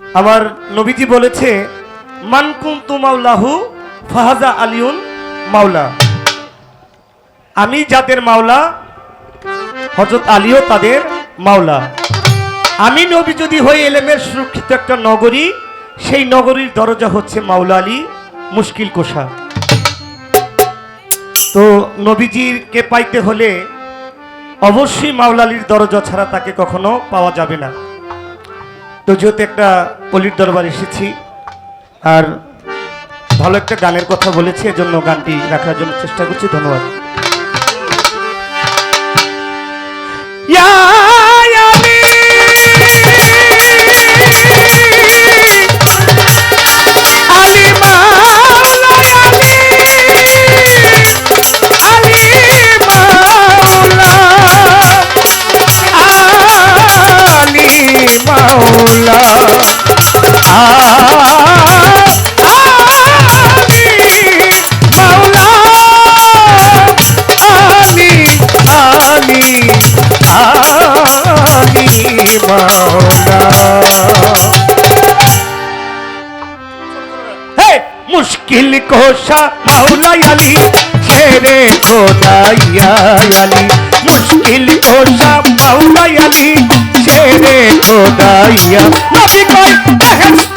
আমার নবীজি বলেছে মানকুম তু মাওলাহু ফাহাজা আলিউন মাওলা। আমি যাদের মাওলা হজরত আলীও তাদের মাওলা। আমি নবী যদি হই এলেমের সুরক্ষিত একটা নগরী, সেই নগরীর দরজা হচ্ছে মাওলা আলী মুশকিল কোষা। তো নবীজিকে পাইতে হলে অবশ্যই মাওলা আলীর দরজা ছাড়া তাকে কখনো পাওয়া যাবে না। তো যেহেতু একটা পলির দরবার এসেছি, আর ভালো একটা গানের কথা বলেছি, এজন্য গানটি রাখার জন্য চেষ্টা করছি, ধন্যবাদ। মুশকিল কোষা মাওলা আলী ছেড়ে খোদাইয়া আলী মুশকিল কোষা মাওলা আলী ছেড়ে খোদাইয়া নবী কয় বেহেশত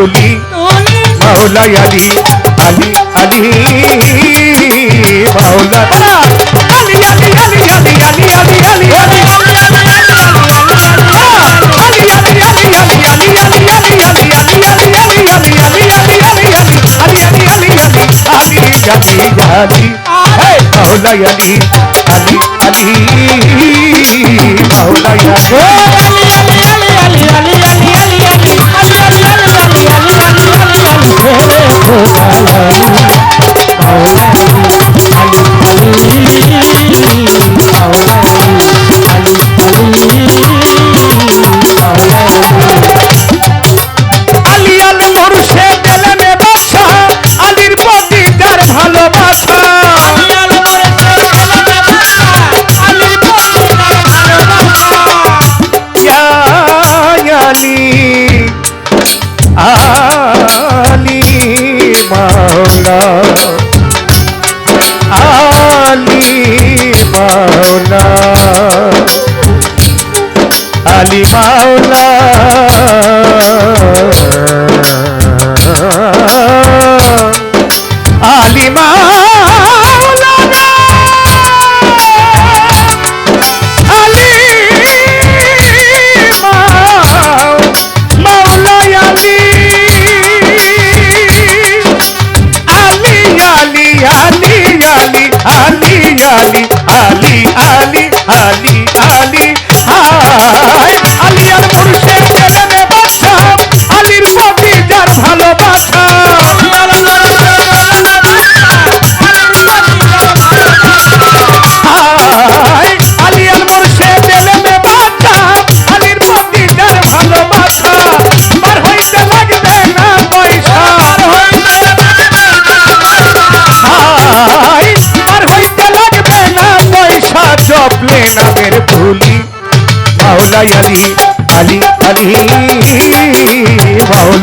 मौली मौला अली अली अली मौला अली अली अली अली अली अली আলী মাওলা আলী মাওলা। Hallelujah.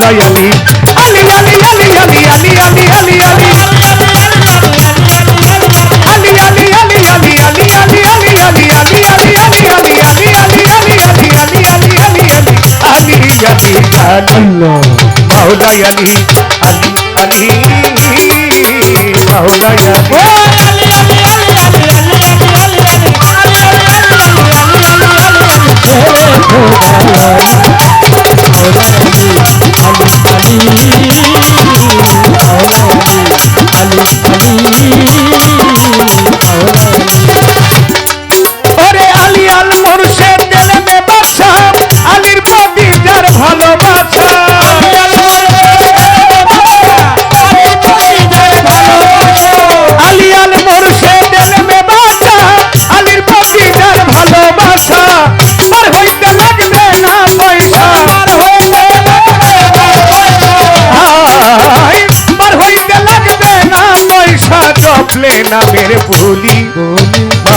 అలి అలి అలి అలి అలి అలి అలి అలి అలి మౌలయలి అది అది మౌలయ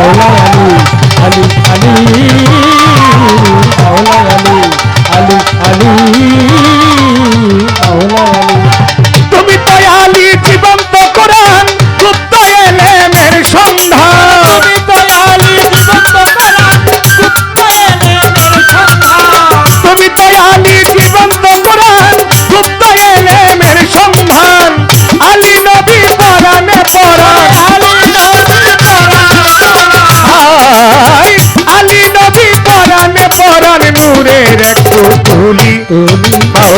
Maulana Ali Ali Ali Maulana Ali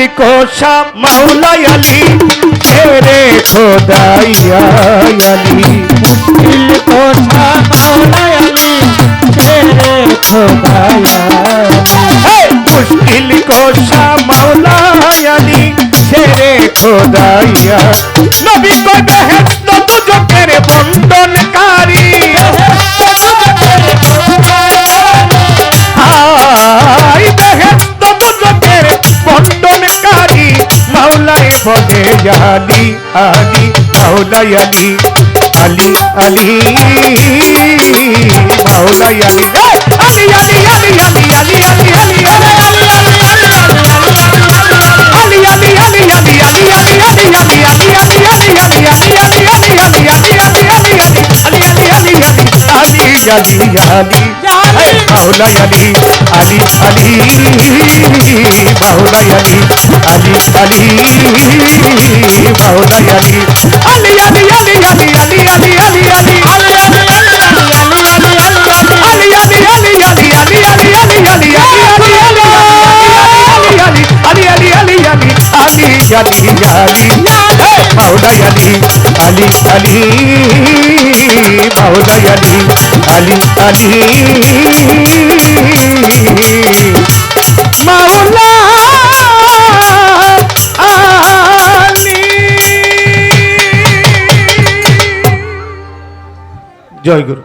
दिल को शाम मौला अली तेरे खुदाया अली दिल को शाम मौला तेरे को शाम मौला को मौलाए बने Ali Ali मौलाए Ali Ali Ali मौलाए Ali Ali Ali Ali Ali Ali Ali Ali Ali, Ali, Ali, Ali, Ali, మౌలయ Ali Ali Ali మౌలయ Ali Ali Ali మౌలయ Ali Ali Ali Ali Ali Ali Ali Ali Ali Yeah, yeah, yeah. মাওলাই আলী আলী আলী মাওলাই আলী। আলী আলী। মাওলা জয় গুরু।